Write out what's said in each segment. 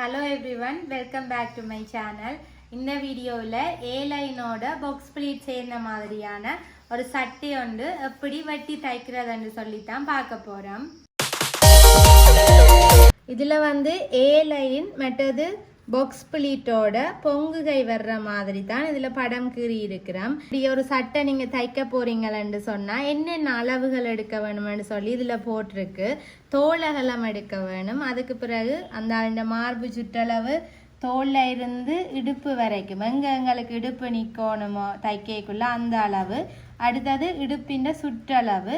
Hello everyone welcome back to my channel இந்த வீடியோவில் ஏ லைனோட box pleat சேர்ந்த மாதிரியான ஒரு சட்டை ஒன்று எப்படி வெட்டி தைக்கிறதுன்னு சொல்லித்தான் பார்க்க போகிறோம் இதில் வந்து ஏ லைன் மற்றது பொக்ஸ் பிளீட்டோட பொங்குகை வர்ற மாதிரி தான் இதில் படம் கீறி இருக்கிறோம் இப்படி ஒரு சட்டை நீங்கள் தைக்க போறீங்களன்னு சொன்னால் என்னென்ன அளவுகள் எடுக்க வேணும்னு சொல்லி இதில் போட்டிருக்கு. தோலகலம் எடுக்க வேணும். அதுக்கு பிறகு அந்த அந்த மார்பு சுற்றளவு தோல்ல இருந்து இடுப்பு வரைக்கும் எங்கே எங்களுக்கு இடுப்பு நிற்கணுமோ தைக்கக்குள்ள அந்த அளவு. அடுத்தது இடுப்பின் சுற்றளவு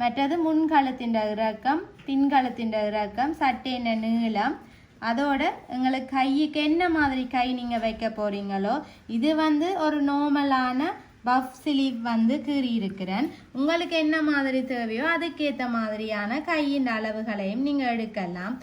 மற்றது முன்காலத்தின் இறக்கம் பின்காலத்தின் இறக்கம் சட்டையின் நீளம் அதோட எங்களுக்கு கைக்கு என்ன மாதிரி கை நீங்கள் வைக்க போகிறீங்களோ இது வந்து ஒரு நார்மலான பஃப் ஸ்லீவ் வந்து கீறி இருக்கிறேன் உங்களுக்கு என்ன மாதிரி தேவையோ அதுக்கேற்ற மாதிரியான கையின் அளவுகளையும் நீங்கள் எடுக்கலாம்.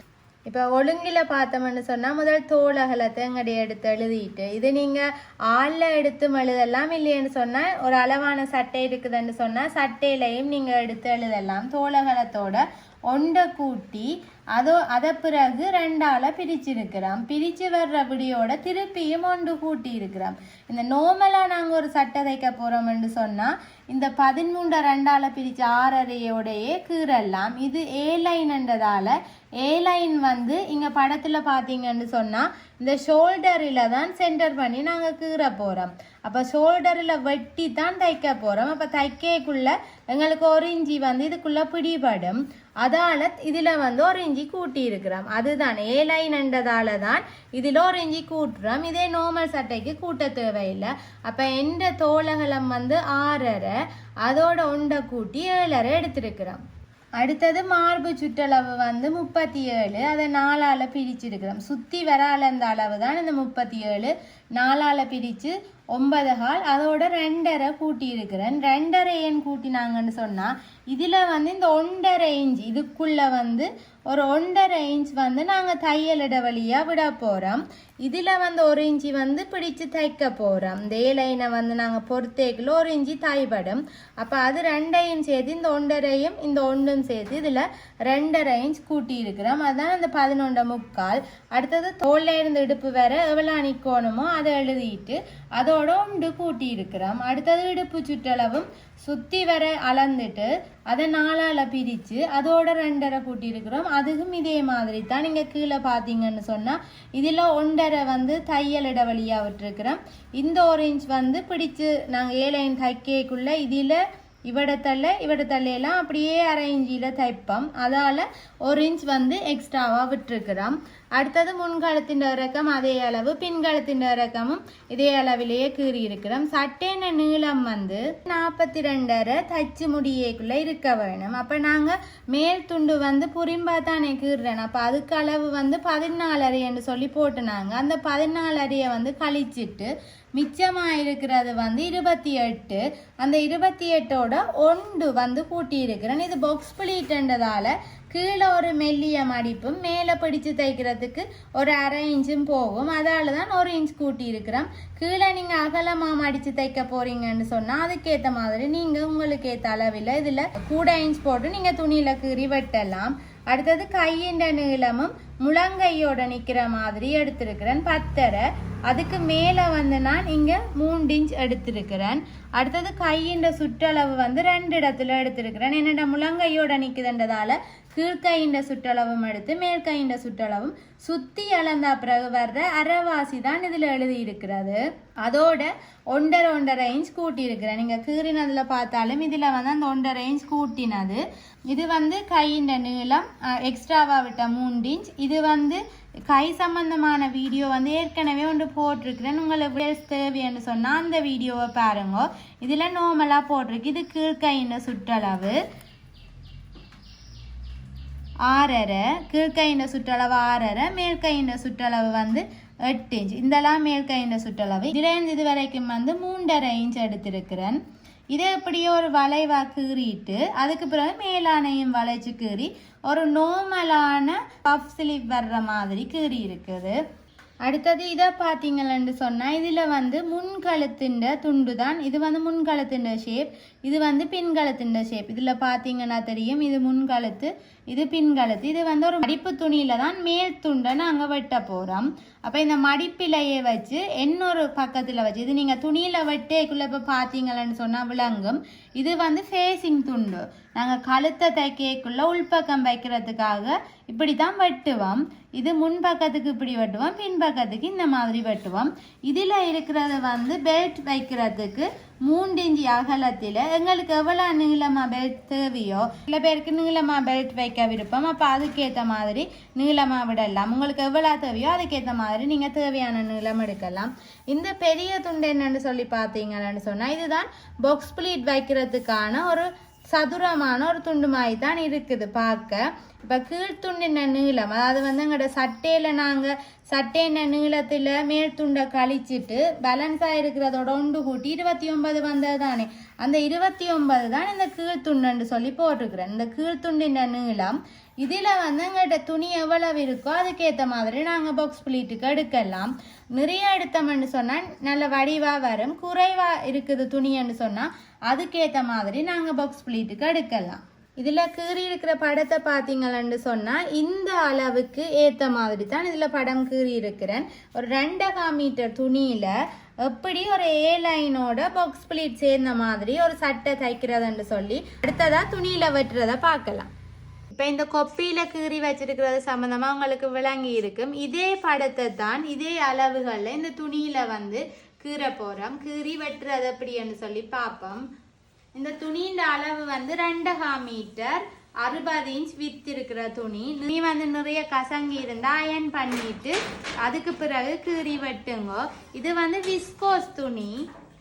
இப்போ ஒழுங்கில் பார்த்தோம்னு சொன்னால் முதல் தோலகலத்தை எங்கடி எடுத்து எழுதிட்டு இது நீங்கள் ஆளில் எடுத்து எழுதலாம் இல்லைன்னு சொன்னால் ஒரு அளவான சட்டை இருக்குதுன்னு சொன்னால் சட்டையிலையும் நீங்கள் எடுத்து எழுதலாம். தோலகலத்தோட ஒண்டை கூட்டி அதோ அதை பிறகு ரெண்டால பிரிச்சிருக்கிறோம் பிரித்து வர்றபடியோட திருப்பியும் ஒன்று கூட்டி இருக்கிறோம் இந்த நோமலாக நாங்கள் ஒரு சட்டை தைக்க போகிறோம்னு சொன்னால் இந்த பதிமூண்டை ரெண்டால பிரித்து ஆறரையோடையே கீறலாம். இது ஏ லைன்ன்றதால ஏ லைன் வந்து இங்கே படத்தில் பார்த்தீங்கன்னு சொன்னால் இந்த ஷோல்டரில் தான் சென்டர் பண்ணி நாங்கள் கீற போகிறோம் அப்போ ஷோல்டரில் வெட்டி தான் தைக்க போகிறோம் அப்போ தைக்கக்குள்ள எங்களுக்கு ஒரு இஞ்சி வந்து இதுக்குள்ளே பிடிபடும். அதால் இதில் வந்து ஒரு இஞ்சி கூட்டியிருக்கிறோம். அதுதான் ஏ லைன்ன்றதால தான் இதில் ஒரு இஞ்சி கூட்டுறோம். இதே நார்மல் சட்டைக்கு கூட்ட தேவையில்லை. அப்போ எந்த தோலகலம் வந்து ஆறரை அதோட உண்டை கூட்டி ஏழரை எடுத்திருக்கிறோம். அடுத்தது மார்பு சுற்றளவு வந்து முப்பத்தி ஏழு அதை நாலால் பிரிச்சிருக்கிறோம். சுற்றி வரால அந்த அளவு தான் இந்த முப்பத்தி ஏழு நாலால் பிரித்து ஒன்பது கால். அதோட ரெண்டரை கூட்டி இருக்கிறேன் ரெண்டரை ஏன் கூட்டினாங்கன்னு சொன்னால் இதில் வந்து இந்த ஒன்றரை இன்ச் இதுக்குள்ளே வந்து ஒரு ஒன்றரை இன்ச் வந்து நாங்கள் தையல் இடைவெளியாக விட போகிறோம் இதில் வந்து ஒரு இன்ச்சு வந்து பிடிச்சு தைக்க போகிறோம் இந்த ஏலைனை வந்து நாங்கள் பொறுத்தேக்கில் ஒரு இன்ச்சு தைப்படும் அப்போ அது ரெண்டையும் சேர்த்து இந்த ஒன்றரையும் இந்த ஒன்றும் சேர்த்து இதில் ரெண்டரை இன்ச் கூட்டி இருக்கிறோம் அந்த பதினொன்றை முக்கால். அடுத்தது தோல்ல இருந்து இடுப்பு வேற எவ்வளோ அணிக்கோணுமோ அதை எழுதிட்டு அதோட உண்டு கூட்டி இருக்கிறோம் அடுத்தது இடுப்பு சுற்றளவும் சுற்றி வர அளந்துட்டு அதை நாலால் பிரித்து அதோட ரெண்டரை கூட்டி இருக்கிறோம் அதுவும் இதே மாதிரி தான் நீங்கள் கீழே பார்த்தீங்கன்னு சொன்னால் இதில் ஒன்றரை வந்து தையல் இடைவெளியாக விட்டுருக்குறோம். இந்த ஒரு இன்ச் வந்து பிடிச்சு நாங்கள் ஏழையின் தைக்கக்குள்ளே இதில் இவடத்தள்ள இவடத்தள்ளையெல்லாம் அப்படியே அரை இஞ்சியில் தைப்போம். அதால் ஒரு இன்ச் வந்து எக்ஸ்ட்ராவாக விட்டுருக்குறோம். அடுத்தது முன்காலத்தின் இறக்கம் அதே அளவு பின்காலத்தின் இறக்கமும் இதே அளவிலேயே கீறி இருக்கிறோம் சட்டேன நீளம் வந்து நாற்பத்தி ரெண்டரை தச்சு முடியக்குள்ளே இருக்க வேணும். அப்போ நாங்கள் மேல் துண்டு வந்து புரிம்பா தானே கீறுறேன் அப்போ அதுக்கு அளவு வந்து பதினாலரைன்னு சொல்லி போட்டுனாங்க அந்த பதினாலரையை வந்து கழிச்சிட்டு மிச்சமாக இருக்கிறது வந்து இருபத்தி எட்டு. அந்த இருபத்தி எட்டோட ஒன்று வந்து கூட்டியிருக்கிறேன் இது பாக்ஸ் பிளீட்டுன்றதால கீழே ஒரு மெல்லிய மடிப்பும் மேலே பிடிச்சு தைக்கிறதுக்கு ஒரு அரை இன்ச்சும் போகும். அதால் தான் ஒரு இன்ச் கூட்டி இருக்கிறோம். கீழே நீங்கள் அகலமாக மடித்து தைக்க போகிறீங்கன்னு சொன்னால் அதுக்கேற்ற மாதிரி நீங்கள் உங்களுக்கு ஏற்ற அளவில் இதில் கூட இன்ச் போட்டு நீங்கள் துணியில் கீறி வெட்டலாம். அடுத்தது கையின் நீளமும் முழங்கையோட நிற்கிற மாதிரி எடுத்திருக்கிறேன் பத்தரை. அதுக்கு மேலே வந்து நான் இங்கே மூன்று இன்ச் எடுத்திருக்கிறேன். அடுத்தது கையின் சுற்றளவு வந்து ரெண்டு இடத்துல எடுத்திருக்கிறேன். என்னோட முழங்கையோட நிற்குதுன்றதால கீழ்கையின் சுற்றளவும் எடுத்து மேற்கையின் சுற்றளவும் சுற்றி அளந்த பிறகு வர்ற அரைவாசி தான் இதில் எழுதியிருக்கிறது. அதோட ஒன்றரை ஒன்றரை இன்ச் கூட்டியிருக்கிறேன். நீங்கள் கீறினதில் பார்த்தாலும் இதில் வந்து அந்த ஒன்றரை இன்ச் கூட்டினது. இது வந்து கையின் நீளம் எக்ஸ்ட்ராவாக விட்ட மூன்று இன்ச். இது வந்து கை சம்பந்தமான வீடியோ வந்து ஏற்கனவே ஒன்று போட்டிருக்கிறேன். உங்களுக்கு தேவைன்னு சொன்னால் அந்த வீடியோவை பாருங்க. இதில் நார்மலாக போட்டிருக்கு. இது கீழ்கையின் சுற்றளவு. ஆறரை. கீழ்கையின் சுற்றளவு ஆறரை. மேற்கையின் சுற்றளவு வந்து எட்டு இன்ச் இதெல்லாம் மேற்கையின் சுற்றளவு. இதுலேருந்து இது வரைக்கும் வந்து மூன்றரை இன்ச் எடுத்திருக்கிறேன். இதை இப்படியே ஒரு வளைவா கீறிட்டு அதுக்கு பிறகு மேலானையும் வளைச்சு கீறி ஒரு நோமலான பஃப் ஸ்லீவ் வர்ற மாதிரி கீறி இருக்குது அடுத்தது இதை பார்த்தீங்கன்னு சொன்னால் இதில் வந்து முன்கழுத்தின் துண்டு தான் இது வந்து முன்கழுத்தின் ஷேப் இது வந்து பின்கழுத்தின் ஷேப் இதில் பார்த்தீங்கன்னா தெரியும் இது முன்கழுத்து இது பின்கழுத்து இது வந்து ஒரு மடிப்பு துணியில் தான் மேல் துண்டை நாங்கள் வெட்ட போகிறோம் அப்போ இந்த மடிப்பிலையை வச்சு இன்னொரு பக்கத்தில் வச்சு இது நீங்கள் துணியில் வெட்டேக்குள்ளே இப்போ பார்த்தீங்களன்னு சொன்னால் விளங்கும். இது வந்து ஃபேஸிங் துண்டு. நாங்கள் கழுத்தை தைக்கக்குள்ளே உள்பக்கம் வைக்கிறதுக்காக இப்படி தான் வெட்டுவோம். இது முன்பக்கத்துக்கு இப்படி வெட்டுவோம் பின்பக்கத்துக்கு இந்த மாதிரி வெட்டுவோம். இதில் இருக்கிறது வந்து பெல்ட் வைக்கிறதுக்கு மூன்று இஞ்சி அகலத்தில் எங்களுக்கு எவ்வளோ நீளமாக பெல்ட் தேவையோ சில பேருக்கு நீளமாக பெல்ட் வைக்க விருப்பம். அப்போ அதுக்கேற்ற மாதிரி நீளமாக விடலாம். உங்களுக்கு எவ்வளோ தேவையோ அதுக்கேற்ற மாதிரி நீங்கள் தேவையான நீளம் எடுக்கலாம். இந்த பெரிய துண்டு என்னென்னு சொல்லி பார்த்தீங்கன்னு சொன்னால் இதுதான் பாக்ஸ் பிளீட் வைக்கிறதுக்கான ஒரு சதுரமான ஒரு துண்டு மாதிரி தான் இருக்குது. பார்க்க. இப்போ கீழ்த்துண்டின நீளம்? அதாவது வந்து எங்களோட சட்டையில் நாங்கள் சட்டையின நீளத்தில் மேல் துண்டை கழிச்சிட்டு பேலன்ஸாக இருக்கிறதோட ஒன்று கூட்டி இருபத்தி ஒன்பது வந்தது தானே அந்த இருபத்தி ஒன்பது தான் இந்த கீழ்த்துண்டுன்னு சொல்லி போட்டிருக்கிறேன். இந்த கீழ்த்துண்டின நீளம்? இதில் வந்து எங்கள்கிட்ட துணி எவ்வளவு இருக்கோ அதுக்கேற்ற மாதிரி நாங்கள் பாக்ஸ் பிளீட்டுக்கு எடுக்கலாம். நிறைய எடுத்தோம்னு சொன்னால் நல்ல வடிவாக வரும். குறைவாக இருக்குது துணின்னு சொன்னால் அதுக்கேற்ற மாதிரி நாங்கள் பாக்ஸ் பிளீட்டுக்கு எடுக்கலாம். இதில் கீறி இருக்கிற படத்தை பார்த்தீங்களன்னு சொன்னால் இந்த அளவுக்கு ஏற்ற மாதிரி தான் இதில் படம் கீறி இருக்கிறேன். ஒரு ரெண்டகா மீட்டர் துணியில் எப்படி ஒரு ஏ லைனோட பாக்ஸ் பிளீட் சேர்ந்த மாதிரி ஒரு சட்டை தைக்கிறதுன்னு சொல்லி அடுத்ததாக துணியில் வெட்டுறதை பார்க்கலாம். இப்போ இந்த கொப்பியில் கீறி வச்சிருக்கிறது சம்மந்தமாக உங்களுக்கு விளங்கி இருக்கும் இதே படத்தை தான் இதே அளவுகளில் இந்த துணியில் வந்து கீற போகிறோம் கீறி வெட்டுறது எப்படின்னு சொல்லி பார்ப்போம். இந்த துணியின் அளவு வந்து ரெண்டகா மீட்டர். அறுபது இன்ச் வித் இருக்கிற துணி. நீ வந்து நிறைய கசங்கி இருந்தால் அயன் பண்ணிட்டு அதுக்கு பிறகு கீறி வெட்டுங்கோ. இது வந்து விஸ்கோஸ் துணி.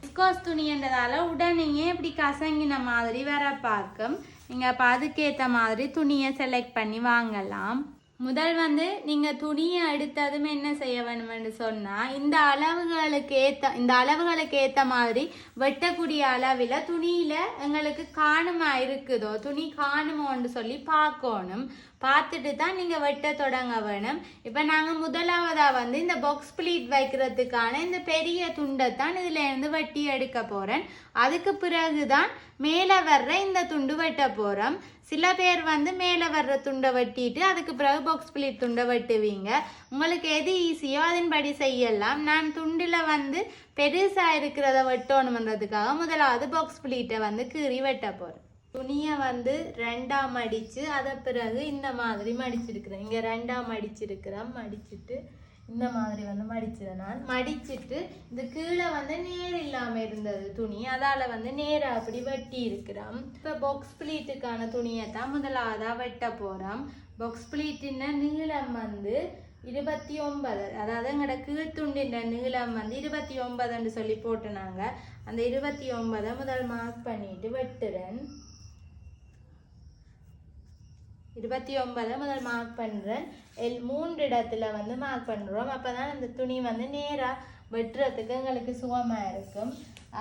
விஸ்கோஸ் துணின்றதால உடனேயே இப்படி கசங்கின மாதிரி வர பார்க்கும். நீங்கள் அப்போ அதுக்கேற்ற மாதிரி துணியை செலக்ட் பண்ணி வாங்கலாம். முதல் வந்து நீங்கள் துணியை எடுத்ததும் என்ன செய்ய வேணும்னு சொன்னால் இந்த அளவுகளுக்கு ஏற்ற இந்த அளவுகளுக்கு ஏற்ற மாதிரி வெட்டக்கூடிய அளவில் துணியில் எங்களுக்கு காணுமா இருக்குதோ துணி காணுமோன்னு சொல்லி பார்க்கணும். பார்த்துட்டு தான் நீங்கள் வெட்ட தொடங்க வேணும் இப்போ நாங்கள் முதலாவதாக வந்து இந்த பாக்ஸ் பிளீட் வைக்கிறதுக்கான இந்த பெரிய துண்டை தான் இதில் இருந்து வெட்டி எடுக்க போகிறேன் அதுக்கு பிறகு தான் மேலே வர்ற இந்த துண்டு வெட்ட போகிறோம் சில பேர் வந்து மேலே வர்ற துண்டை வெட்டிட்டு அதுக்கு பிறகு பாக்ஸ் பிளீட் துண்டை வெட்டுவீங்க. உங்களுக்கு எது ஈஸியோ அதன்படி செய்யலாம். நான் துண்டில் வந்து பெருசாக இருக்கிறத வெட்டணுன்றதுக்காக முதலாவது பாக்ஸ் பிளீட்டை வந்து கீறி வெட்ட போகிறேன் துணியை வந்து ரெண்டாம் மடித்து அதை பிறகு இந்த மாதிரி மடிச்சிருக்கிறேன். இங்கே ரெண்டாம் மடிச்சிருக்கிறேன். மடிச்சுட்டு இந்த மாதிரி வந்து மடிச்சிருந்தேன் நான் மடிச்சிட்டு இந்த கீழே வந்து நேர் இல்லாமல் இருந்தது துணி. அதால் வந்து நேராக அப்படி வெட்டி இருக்கிறோம் இப்போ பாக்ஸ் பிளீட்டுக்கான துணியை தான் முதலாவதாக வெட்ட போகிறோம் பாக்ஸ் பிளீட்டின நீளம் வந்து இருபத்தி ஒன்பது அதாவது எங்களோட கீழ்த்துண்டின் நீளம் வந்து இருபத்தி ஒன்பதுன்னு சொல்லி போட்டுனாங்க. அந்த இருபத்தி ஒன்பதை முதல் மார்க் பண்ணிட்டு வெட்டுறேன். இருபத்தி ஒன்பதை முதல் மார்க் பண்ணுறேன் எல் மூன்று இடத்துல வந்து மார்க் பண்ணுறோம் அப்போ தான் அந்த துணி வந்து நேராக வெட்டுறதுக்கு எங்களுக்கு சுகமாக இருக்கும்.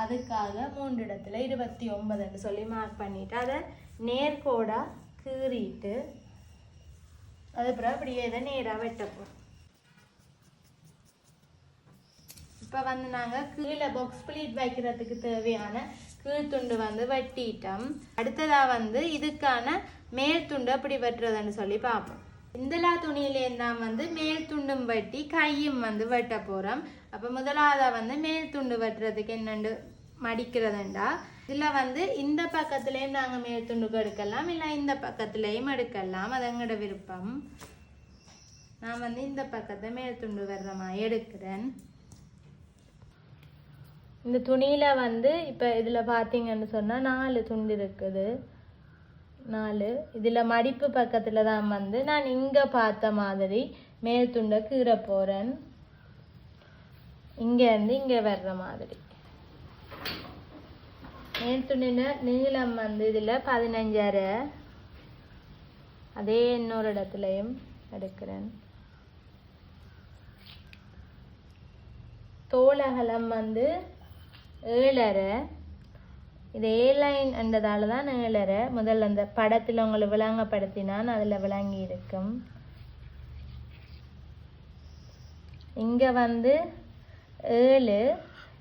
அதுக்காக மூன்று இடத்துல இருபத்தி ஒன்பதுன்னு சொல்லி மார்க் பண்ணிவிட்டு அதை நேர்கோடாக கீறிட்டு அதுக்கப்புறம் அப்படியே இதை நேராக வெட்டப்போம். இப்போ வந்து நாங்கள் கீழே பாக்ஸ் பிளீட் வைக்கிறதுக்கு தேவையான கீழ்த்துண்டு வந்து வெட்டிட்டோம். அடுத்ததாக வந்து இதுக்கான மேல் துண்டு அப்படி வெட்டுறதுன்னு சொல்லி பார்ப்போம். இந்தலா துணியிலேருந்து தான் வந்து மேல் துண்டும் வெட்டி கையும் வந்து வெட்ட போகிறோம் அப்போ முதலாவதாக வந்து மேல் துண்டு வெட்டுறதுக்கு என்னென்று மடிக்கிறதுண்டா? இதில் வந்து இந்த பக்கத்துலேயும் நாங்கள் மேல் துண்டுக்கு எடுக்கலாம் இல்லை இந்த பக்கத்துலேயும் எடுக்கலாம். அது எங்களோட விருப்பம்? நான் வந்து இந்த பக்கத்தை மேல் துண்டு வர்ற மாதிரி எடுக்கிறேன். இந்த துணியில் வந்து இப்போ இதில் பார்த்தீங்கன்னு சொன்னால் நாலு துண்டு இருக்குது. நாலு. இதில் மடிப்பு பக்கத்தில் தான் வந்து நான் இங்கே பார்த்த மாதிரி மேல் துண்டை கீற போகிறேன் இங்கேருந்து இங்கே வர்ற மாதிரி. மேல் துண்டின நீளம் வந்து இதில் பதினஞ்சரை அதே இன்னொரு இடத்துலையும் எடுக்கிறேன். தோலகலம் வந்து ஏழரை. இது ஏலைன் என்றதால தான் ஏழரை முதல்ல அந்த படத்தில் உங்களை விளங்கப்படுத்தினான் அதில் விளங்கி இருக்கும் இங்கே வந்து ஏழு.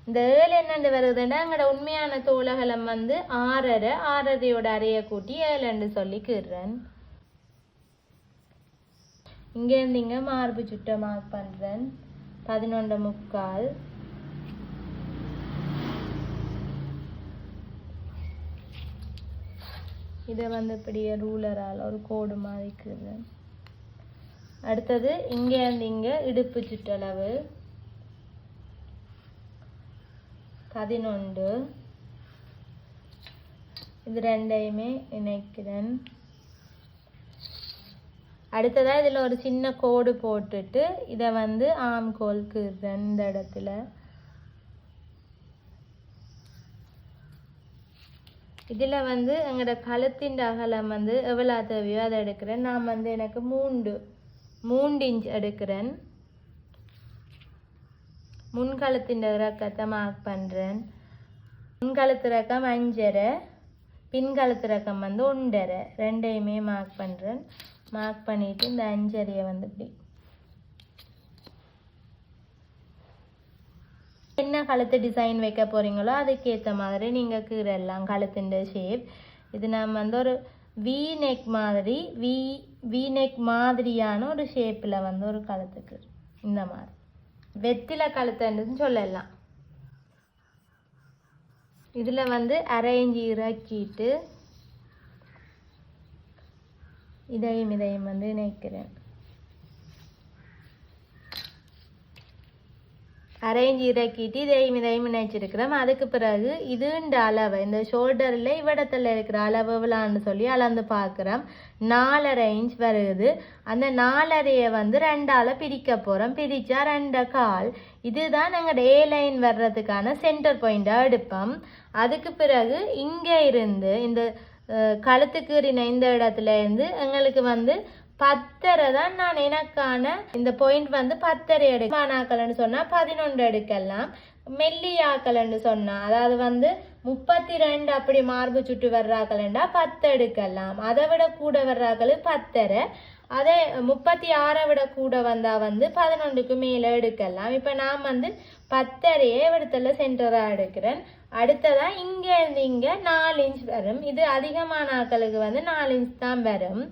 இந்த ஏழு என்னண்டு வருதுன்னா எங்களோட உண்மையான தோழகலம் வந்து ஆறரை ஆறரையோட அறைய கூட்டி ஏழுன்னு சொல்லி கீறேன் இங்கேருந்து இங்கே மார்பு சுட்ட மார்க் பண்ணுறேன் பதினொன்று முக்கால். இதை வந்து இப்படியே ரூலரால் ஒரு கோடு மாதிரிக்குது அடுத்தது அடுத்தது இங்கேருந்து இங்கே இடுப்பு சுற்றளவு. பதினொன்று. இது ரெண்டையுமே இணைக்கிறேன். அடுத்ததாக இதில் ஒரு சின்ன கோடு போட்டுட்டு இதை வந்து ஆம்கோல் கீறுறேன் இந்த இடத்துல. இதில் வந்து எங்களோட கழுத்தின் அகலம் வந்து எவ்வளோ தேவையோ அதை எடுக்கிறேன். நான் வந்து எனக்கு மூண்டு மூண்டு இன்ச் எடுக்கிறேன். முன்கழுத்தின் இறக்கத்தை மார்க் பண்ணுறேன் முன்கழுத்து ரக்கம் அஞ்சரை பின்கழுத்து ரக்கம் வந்து ஒன்றரை. ரெண்டையுமே மார்க் பண்ணுறேன் மார்க் பண்ணிவிட்டு இந்த அஞ்சரையை வந்து இப்படி என்ன கழுத்து டிசைன் வைக்க போகிறீங்களோ அதுக்கேற்ற மாதிரி நீங்கள் கீழே எல்லாம் கழுத்துன்ற ஷேப் இது நம்ம வந்து ஒரு வி நெக் மாதிரி வி வி நெக் மாதிரியான ஒரு ஷேப்பில் வந்து ஒரு கழுத்துக்கு. இந்த மாதிரி. வெத்தில கழுத்துன்னு சொல்லலாம். இதில் வந்து அரைஞ்சி இறக்கிட்டு இதையும் இதையும் வந்து இணைக்கிறேன். அரைஞ்சி இறக்கிட்டு இதையும் இதையும் நினைச்சிருக்கிறோம் அதுக்கு பிறகு இதுன்ற அளவு இந்த ஷோல்டரில் இவ்விடத்தில் இருக்கிற அளவு சொல்லி அளந்து பார்க்குறோம். நாலரை இன்ச் வருது. அந்த நாலரையை வந்து ரெண்டால் பிரிக்க போகிறோம் பிரித்தா ரெண்டு கால். இதுதான் நாங்கள் ஏ லைன் வர்றதுக்கான சென்டர் பாயிண்டாக எடுப்போம் அதுக்கு பிறகு இங்கே இருந்து இந்த கழுத்துக்கு இந்த இடத்துல இருந்து எங்களுக்கு வந்து பத்தரை தான் நான் எனக்கான இந்த பாயிண்ட் வந்து பத்தரை எடுக்கலாக்கலன்னு சொன்னா பதினொன்று எடுக்கலாம். மெல்லியாக்கள்னு சொன்னா அதாவது வந்து முப்பத்தி ரெண்டு அப்படி மார்பு சுட்டு வர்றாக்கள்ண்டா பத்து எடுக்கலாம். அதை விட கூட வர்றாக்கள் பத்தரை. அதே முப்பத்தி ஆறை விட கூட வந்தால் வந்து பதினொன்றுக்கு மேலே எடுக்கலாம். இப்போ நான் வந்து பத்தரையே இடத்துல சென்டராக எடுக்கிறேன். அடுத்ததா இங்கேருந்து இருந்து நாலு இன்ச் வரும். இது அதிகமான ஆக்களுக்கு வந்து நாலு இன்ச் தான் வரும்.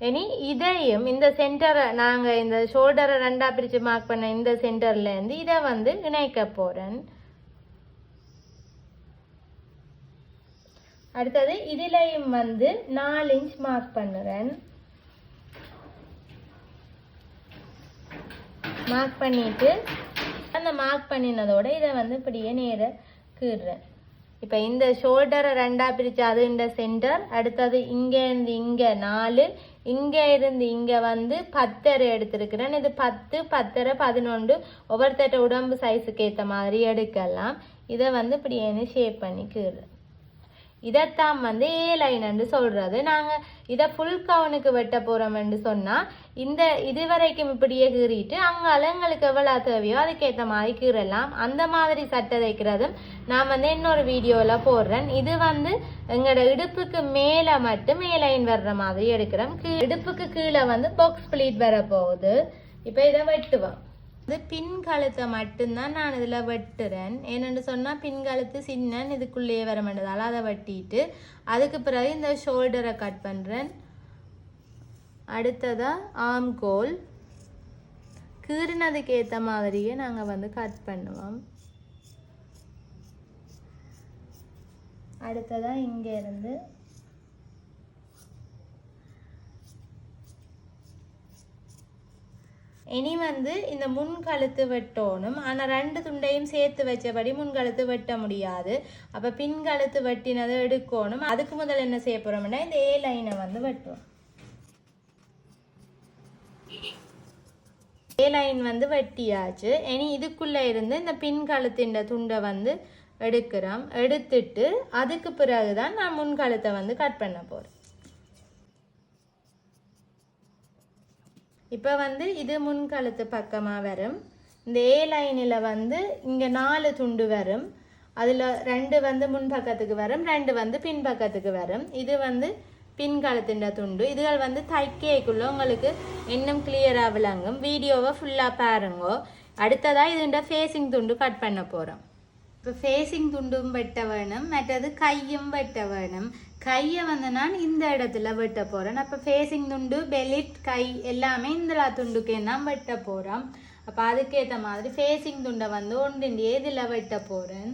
இனி இதையும் இந்த சென்டரை நாங்கள் இந்த ஷோல்டரை ரெண்டா பிரித்து மார்க் பண்ண இந்த சென்டர்ல இருந்து இதை வந்து இணைக்க போறேன். அடுத்தது இதுலயும் வந்து நாலு இன்ச் மார்க் பண்ணுறேன். மார்க் பண்ணிட்டு அந்த மார்க் பண்ணினதோட இதை வந்து இப்படியே நேர கீடுறேன் இப்போ இந்த ஷோல்டரை ரெண்டா பிரிச்சு அது இந்த சென்டர் அடுத்தது இங்க இருந்து இங்க நாலு இங்கே இருந்து இங்கே வந்து பத்தரை எடுத்திருக்கிறேன். இது பத்து பத்தரை பதினொன்று. ஒவ்வொருத்தட்ட உடம்பு சைஸுக்கு ஏற்ற மாதிரி எடுக்கலாம். இதை வந்து இப்படியே ஷேப் பண்ணிக்கிறேன் இதைத்தான் வந்து ஏ லைன்னு சொல்கிறது நாங்கள் இதை ஃபுல் கவுனுக்கு வெட்ட போகிறோம்னு சொன்னால் இந்த இது வரைக்கும் இப்படியே கீறிட்டு அங்கால எங்களுக்கு எவ்வளோ தேவையோ அதுக்கேற்ற மாதிரி கீறலாம். அந்த மாதிரி சட்டை தைக்கிறதும் நான் வந்து இன்னொரு வீடியோவில் போடுறேன். இது வந்து எங்களோட இடுப்புக்கு மேலே மட்டும் ஏ லைன் வர்ற மாதிரி எடுக்கிறோம். கீ- இடுப்புக்கு கீழே வந்து பாக்ஸ் பிளீட் வர போகுது. இப்போ இதை வெட்டுவோம். இது பின் கழுத்தை மட்டும்தான் நான் இதில் வெட்டுறேன். ஏனென்று சொன்னால் பின் கழுத்து சின்னன் இதுக்குள்ளேயே வர மாட்டதால அதை வெட்டிட்டு அதுக்கு பிறகு இந்த ஷோல்டரை கட் பண்ணுறேன் அடுத்ததாக ஆம்கோல் கீறினதுக்கு ஏற்ற மாதிரியே நாங்கள் வந்து கட் பண்ணுவோம். அடுத்ததாக இங்கே இனி வந்து இந்த முன் கழுத்து வெட்டணும். ஆனால் ரெண்டு துண்டையும் சேர்த்து வச்சபடி முன் கழுத்து வெட்ட முடியாது. அப்போ பின் கழுத்து வெட்டினதை எடுக்கணும். அதுக்கு முதல்ல என்ன செய்ய போகிறோம்னா இந்த ஏ லைனை வந்து வெட்டுவோம். ஏ லைன் வந்து வெட்டியாச்சு. இனி இதுக்குள்ளே இருந்து இந்த பின் கழுத்தின் துண்டை வந்து எடுக்கிறோம். எடுத்துட்டு அதுக்கு பிறகு தான் நான் முன் கழுத்தை வந்து கட் பண்ண போகிறேன் இப்போ வந்து இது முன்கழுத்து பக்கமாக வரும். இந்த ஏ லைனில் வந்து இங்கே நாலு துண்டு வரும். அதில் ரெண்டு வந்து முன் பக்கத்துக்கு வரும் ரெண்டு வந்து பின்பக்கத்துக்கு வரும். இது வந்து பின்காலத்தின் துண்டு. இதுகள் வந்து தைக்கைக்குள்ள உங்களுக்கு இன்னும் கிளியராக விளங்கும். வீடியோவை ஃபுல்லாக பாருங்கோ. அடுத்ததாக இதுண்ட ஃபேஸிங் துண்டு கட் பண்ண போகிறோம் இப்போ ஃபேஸிங் துண்டும் வெட்ட வேணும். மற்றது கையும் வெட்ட வேணும். கையை வந்து நான் இந்த இடத்துல வெட்ட போகிறேன் அப்போ ஃபேஸிங் துண்டு பெலிட் கை எல்லாமே இந்த துண்டுக்கே தான் வெட்ட போகிறோம் அப்போ அதுக்கேற்ற மாதிரி ஃபேஸிங் துண்டை வந்து ஒன்றின் இதில் வெட்ட போகிறேன்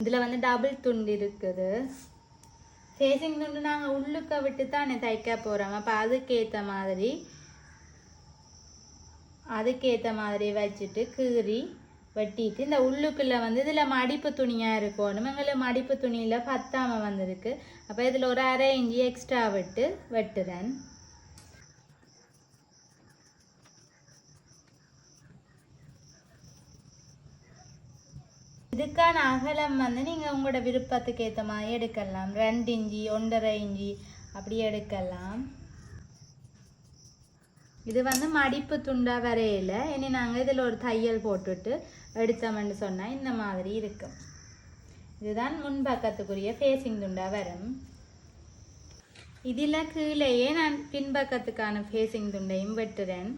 இதில் வந்து டபுள் துண்டு இருக்குது. ஃபேஸிங் துண்டு நாங்கள் உள்ளுக்க விட்டு தான் தைக்க போகிறோம் அப்போ அதுக்கேற்ற மாதிரி அதுக்கேற்ற மாதிரி வச்சுட்டு கீறி வெட்டிட்டு இந்த உள்ளுக்குள்ளே வந்து இதில் மடிப்பு துணியாக இருக்கும். எங்களுக்கு மடிப்பு துணியில் பத்தாமல் வந்திருக்கு. அப்போ இதில் ஒரு அரை இஞ்சி எக்ஸ்ட்ரா விட்டு வெட்டுறேன். இதுக்கான அகலம் வந்து நீங்கள் உங்களோட விருப்பத்துக்கு ஏற்ற மாதிரி எடுக்கலாம். ரெண்டு இஞ்சி ஒன்றரை இஞ்சி அப்படி எடுக்கலாம். இது வந்து மடிப்பு துண்டா வரையில. இனி நாங்கள் இதில் ஒரு தையல் போட்டுட்டு எடுத்தோம்னு சொன்னால் இந்த மாதிரி இருக்கும். இதுதான் முன்பக்கத்துக்குரிய ஃபேஸிங் துண்டாக வரும். இதில் கீழேயே நான் பின்பக்கத்துக்கான ஃபேஸிங் துண்டையும் வெட்டுறேன்.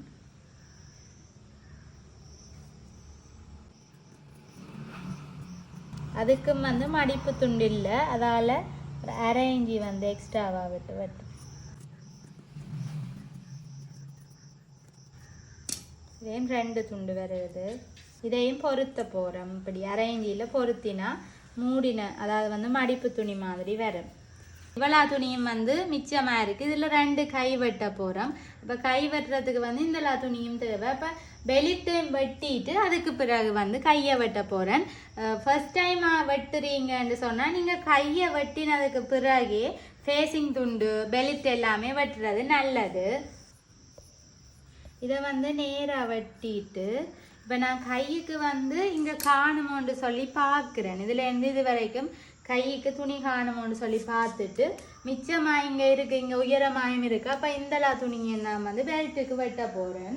அதுக்கும் வந்து மடிப்பு துண்டு இல்லை அதால் ஒரு அரை இஞ்சி வந்து எக்ஸ்ட்ராவாக விட்டு வெட்டு. இதே ரெண்டு துண்டு வருது. இதையும் பொருத்த போகிறோம் இப்படி அரை பொருத்தினா மூடின அதாவது வந்து மடிப்பு துணி மாதிரி வரும். இவ்வளோ துணியும் வந்து மிச்சமாக இருக்குது இதில் ரெண்டு கை வெட்ட போகிறோம் இப்போ கை வெட்டுறதுக்கு வந்து இந்த லா துணியும் தேவை. இப்போ பெலிட்டையும் வெட்டிட்டு அதுக்கு பிறகு வந்து கையை வெட்ட போகிறேன் ஃபர்ஸ்ட் டைம் வெட்டுறீங்கன்னு சொன்னால் நீங்கள் கையை வெட்டினதுக்கு பிறகு ஃபேஸிங் துண்டு பெலிட் எல்லாமே வெட்டுறது நல்லது. இதை வந்து நேராக வெட்டிட்டு இப்போ நான் கைக்கு வந்து இங்கே காணுமோன்னு சொல்லி பார்க்குறேன். இதுலேருந்து இது வரைக்கும் கைக்கு துணி காணுமோன்னு சொல்லி பார்த்துட்டு மிச்சமாக இங்கே இருக்குது இங்கே உயரமாயும் இருக்குது அப்போ இந்தலா துணியை நான் வந்து பெல்ட்டுக்கு வெட்ட போகிறேன்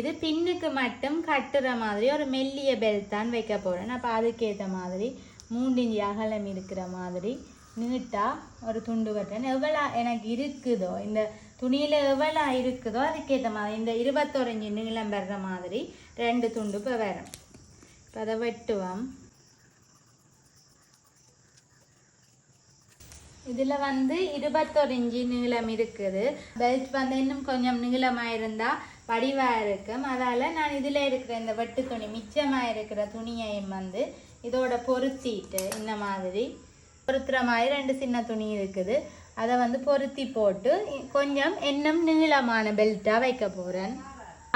இது பின்னுக்கு மட்டும் கட்டுற மாதிரி ஒரு மெல்லிய பெல்ட் தான் வைக்க போகிறேன் அப்போ அதுக்கேற்ற மாதிரி மூண்டிஞ்சி அகலம் இருக்கிற மாதிரி நீட்டாக ஒரு துண்டு வெட்டுறேன். எவ்வளோ எனக்கு இருக்குதோ இந்த துணியில் எவ்வளோ இருக்குதோ அதுக்கேற்ற மாதிரி இந்த இருபத்தொரஞ்சு நீளம் வர்ற மாதிரி ரெண்டு துண்டு இப்போ வரும். இப்போ அதை வெட்டுவோம். இதில் வந்து இருபத்தொரு நீளம் இருக்குது. பெல்ட் வந்து இன்னும் கொஞ்சம் நீளமாக இருந்தால் வடிவாக இருக்கும். அதால் நான் இதில் இருக்கிற இந்த வெட்டு துணி மிச்சமாக இருக்கிற துணியையும் வந்து இதோட பொருத்திட்டு இந்த மாதிரி பொருத்துற மாதிரி ரெண்டு சின்ன துணி இருக்குது. அதை வந்து பொருத்தி போட்டு கொஞ்சம் இன்னும் நீளமான பெல்ட்டாக வைக்க போகிறேன்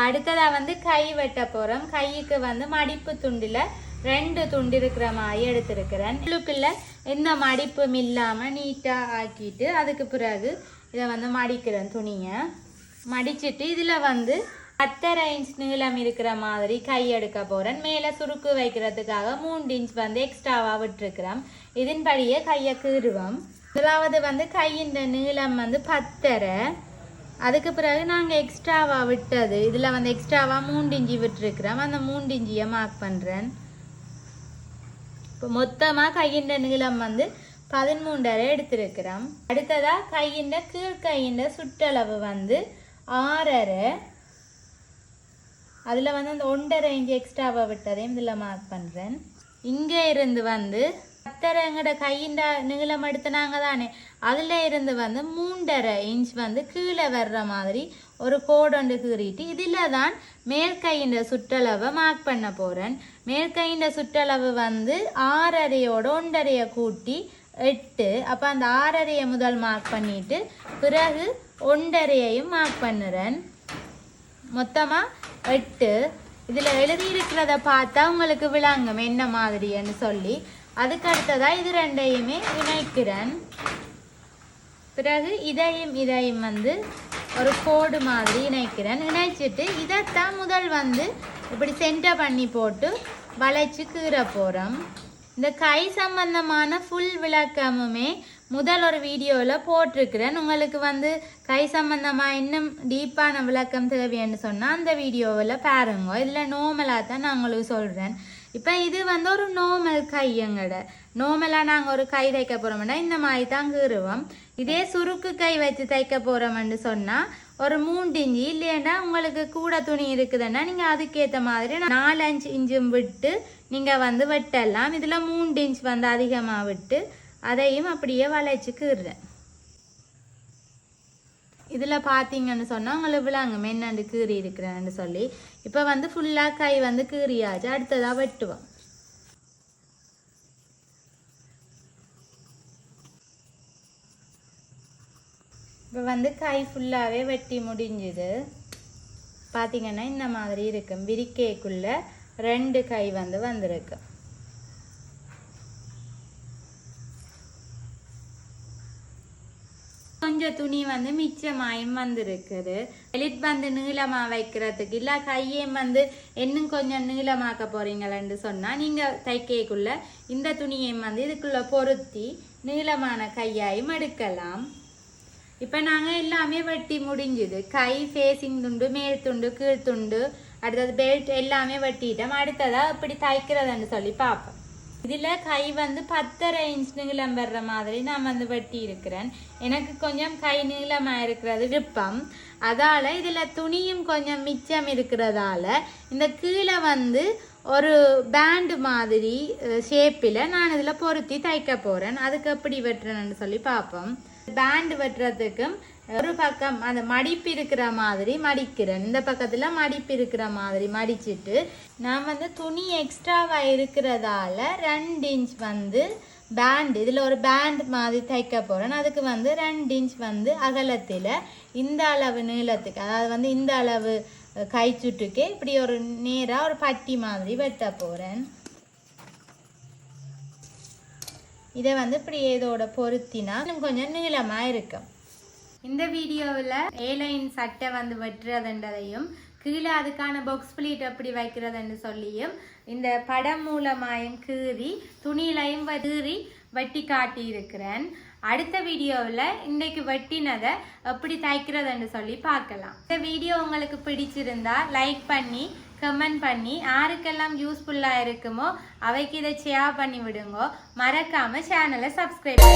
அடுத்ததாக வந்து கை வெட்ட போகிறோம் கைக்கு வந்து மடிப்பு துண்டில் ரெண்டு துண்டு இருக்கிற மாதிரி எடுத்திருக்கிறேன். உள்ளுக்குள்ள எந்த மடிப்பும் இல்லாமல் நீட்டாக ஆக்கிட்டு அதுக்கு பிறகு இதை வந்து மடிக்கிறேன் துணியை. மடிச்சிட்டு இதில் வந்து பத்தரை இன்ச் நீளம் இருக்கிற மாதிரி கை எடுக்க போகிறேன் மேலே சுருக்கு வைக்கிறதுக்காக மூன்று இன்ச் வந்து எக்ஸ்ட்ராவாக விட்டுருக்குறோம் இதன்படியே கையை கீறுவோம் முதலாவது வந்து கையின் நீளம் வந்து பத்தரை. அதுக்கு பிறகு நாங்கள் எக்ஸ்ட்ராவாக விட்டது. இதில் வந்து எக்ஸ்ட்ராவாக மூன்று இஞ்சி விட்டுருக்குறோம். அந்த மூன்று இஞ்சியை மார்க் பண்ணுறேன் இப்போ மொத்தமாக கையின் நீளம் வந்து பதிமூன்றரை எடுத்திருக்கிறோம். அடுத்ததாக கையின் கீழ்கையின் சுற்றளவு வந்து ஆறரை. அதில் வந்து அந்த ஒன்றரை இஞ்சி எக்ஸ்ட்ராவாக விட்டதையும் இதில் மார்க் பண்ணுறேன் இங்கே இருந்து வந்து பத்தரை எங்கட கையின் நீளம் எடுத்துனாங்க தானே. அதில் இருந்து வந்து மூன்றரை இன்ச் வந்து கீழே வர்ற மாதிரி ஒரு கோடொண்டு கீறிட்டு இதில் தான் மேற்கையின் சுற்றளவை மார்க் பண்ண போகிறேன் மேற்கையின் சுற்றளவு வந்து ஆறரையோட ஒன்றரையை கூட்டி எட்டு. அப்போ அந்த ஆறரையை முதல் மார்க் பண்ணிட்டு பிறகு ஒன்றரையையும் மார்க் பண்ணுறேன். மொத்தமாக எட்டு. இதில் எழுதியிருக்கிறத பார்த்தா உங்களுக்கு விளங்கும் என்ன மாதிரின்னு சொல்லி. அதுக்கு அடுத்ததாக இது ரெண்டையுமே இணைக்கிறேன். பிறகு இதையும் இதையும் வந்து ஒரு கோடு மாதிரி இணைக்கிறேன். இணைச்சிட்டு இதைத்தான் முதல் வந்து இப்படி சென்டர் பண்ணி போட்டு வளைச்சு கீற போகிறோம் இந்த கை சம்பந்தமான ஃபுல் விளக்கமுமே முதல் ஒரு வீடியோவில் போட்டிருக்கிறேன். உங்களுக்கு வந்து கை சம்பந்தமாக இன்னும் டீப்பான விளக்கம் தேவைன்னு சொன்னால் அந்த வீடியோவில் பாருங்க. இதில் நோமலாக தான் நான் உங்களுக்கு சொல்கிறேன் இப்போ இது வந்து ஒரு நோமல் கை எங்கட நார்மலாக நாங்கள் ஒரு கை தைக்க போகிறோம்னா இந்த மாதிரி தான் கீறுவோம். இதே சுருக்கு கை வச்சு தைக்க போகிறோம்னு சொன்னால் ஒரு மூன்று இஞ்சி இல்லைன்னா உங்களுக்கு கூட துணி இருக்குதுன்னா நீங்கள் அதுக்கேற்ற மாதிரி நாலு அஞ்சு இன்ச்சும் விட்டு நீங்கள் வந்து வெட்டலாம். இதில் மூன்று இன்ச் வந்து அதிகமாக விட்டு அதையும் அப்படியே வளைச்சு கீறுறேன். இதில் பார்த்தீங்கன்னு சொன்னால் உங்களுக்கு விளாங்க என்னண்டு கீறி இருக்கிறேன்னு சொல்லி இப்போ வந்து ஃபுல்லாக கை வந்து கீறியாச்சு. அடுத்ததாக வெட்டுவோம். இப்போ வந்து கை ஃபுல்லாகவே வெட்டி முடிஞ்சுது. பார்த்தீங்கன்னா இந்த மாதிரி இருக்கும் விரிக்கைக்குள்ள ரெண்டு கை வந்து வந்திருக்கு கொஞ்சம் துணி வந்து மிச்சமாயும் வந்திருக்குது. எலிட் வந்து நீளமா வைக்கிறதுக்கு இல்லை கையையும் வந்து இன்னும் கொஞ்சம் நீளமாக்க போறீங்களேன்னு சொன்னா நீங்க தைக்கைக்குள்ள இந்த துணியையும் வந்து இதுக்குள்ள பொருத்தி நீளமான கையாயும் எடுக்கலாம். இப்போ நாங்கள் எல்லாமே வெட்டி முடிஞ்சுது. கை ஃபேஸிங் துண்டு மேல் துண்டு கீழ் துண்டு அடுத்தது பெல்ட் எல்லாமே வெட்டிட்டோம். அடுத்ததா இப்படி தைக்கிறதுன்னு சொல்லி பார்ப்போம். இதில் கை வந்து பத்தரை இன்ச் நீளம் வர்ற மாதிரி நான் வந்து வெட்டி இருக்கிறேன். எனக்கு கொஞ்சம் கை நீளமாக இருக்கிறது விருப்பம். அதால் இதில் துணியும் கொஞ்சம் மிச்சம் இருக்கிறதால இந்த கீழே வந்து ஒரு பேண்டு மாதிரி ஷேப்பில் நான் இதில் பொருத்தி தைக்க போகிறேன் அதுக்கு எப்படி வெட்டுறேன்னு சொல்லி பார்ப்போம் பேண்டு வெட்டுறதுக்கும் ஒரு பக்கம் அந்த மடிப்பு இருக்கிற மாதிரி மடிக்கிறேன். இந்த பக்கத்தில் மடிப்பு இருக்கிற மாதிரி மடிச்சிட்டு நான் வந்து துணி எக்ஸ்ட்ராவாக இருக்கிறதால ரெண்டு இன்ச் வந்து பேண்ட் இதில் ஒரு பேண்ட் மாதிரி தைக்க போகிறேன் அதுக்கு வந்து ரெண்டு இன்ச் வந்து அகலத்தில் இந்த அளவு நீளத்துக்கு அதாவது வந்து இந்த அளவு கை சுட்டுக்கு இப்படி ஒரு நேராக ஒரு பட்டி மாதிரி வெட்ட போகிறேன் இதை வந்து இப்படி இதோட பொருத்தினா இன்னும் கொஞ்சம் நீளமாக இருக்கும். இந்த வீடியோவில் ஏலைன் சட்டை வந்து வெட்டுறதுன்றதையும் கீழே அதுக்கான பாக்ஸ் பிளீட் எப்படி வைக்கிறதுன்னு சொல்லியும் இந்த படம் மூலமாயும் கீறி துணியிலையும் கீறி வெட்டி காட்டி இருக்கிறேன் அடுத்த வீடியோவில் இன்றைக்கு வெட்டினதை எப்படி தைக்கிறதுன்னு சொல்லி பார்க்கலாம். இந்த வீடியோ உங்களுக்கு பிடிச்சிருந்தா லைக் பண்ணி கமெண்ட் பண்ணி யாருக்கெல்லாம் யூஸ்ஃபுல்லாக இருக்குமோ அவைக்கு இதை ஷேர் பண்ணி விடுங்கோ மறக்காம சேனலை சப்ஸ்கிரைப்